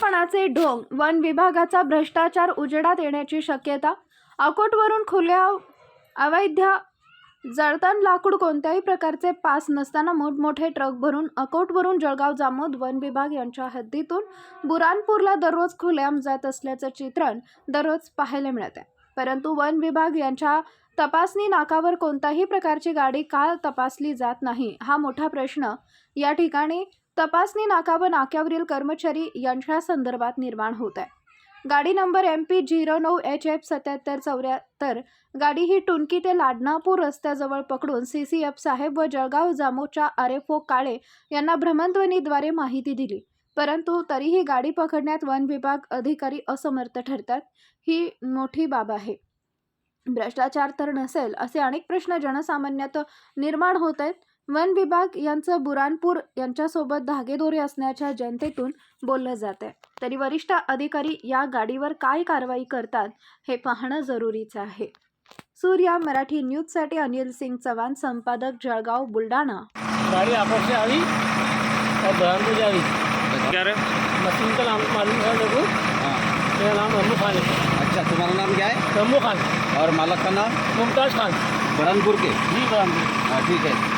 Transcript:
मारणाचे ढोंग वन विभागाचा भ्रष्टाचार उजेडात येण्याची शक्यता अकोटवरून खुल्या अवैध जळतण लाकूड कोणत्याही प्रकारचे पास नसताना मोठमोठे ट्रक भरून अकोटवरून जळगाव जामोद वन विभाग यांच्या हद्दीतून बुरानपूरला दररोज खुलेआम जात असल्याचं चित्रण दररोज पाहायला मिळत आहे परंतु वन विभाग यांच्या तपासणी नाकावर कोणत्याही प्रकारची गाडी का तपासली जात नाही हा मोठा प्रश्न या ठिकाणी तपासणी नाका व नाक्यावरील कर्मचारी यांच्या संदर्भात निर्माण होत आहे. गाडी नंबर एम पी झिरो नऊ एच एफ सत्याहत्तर चौऱ्याहत्तर गाडी ही टुनकी ते लाडनापूर रस्त्याजवळ पकडून सी सी एफ साहेब व जळगाव जामोच्या आर एफ ओ काळे यांना भ्रमणध्वनीद्वारे माहिती दिली. परंतु तरीही गाडी पकडण्यात वन विभाग अधिकारी असमर्थ ठरतात. ही मोठी बाब आहे. भ्रष्टाचार तर नसेल असे अनेक प्रश्न जनसामान्यात निर्माण होत आहेत. वन विभाग यांचं बुरानपूर यांच्यासोबत धागेदोरे असण्याच्या जनतेतून बोललं जात आहे तरी वरिष्ठ अधिकारी या गाडीवर काय कारवाई करतात हे पाहणं जरुरीचं आहे. सूर्या मराठी न्यूजसाठी अनिल सिंग चव्हाण संपादक जळगाव बुलढाणा. गाड़ी आपस से आई और बयान को जाई क्या रे मशीन का नाम मालूम है मेरे को हाँ. मेरा नाम रमू खान है अच्छा तुम्हारा नाम क्या? है रमू खान. और मालक का नाम मुमताज खान. बरनपुर के? जी बरामदी हाँ ठीक है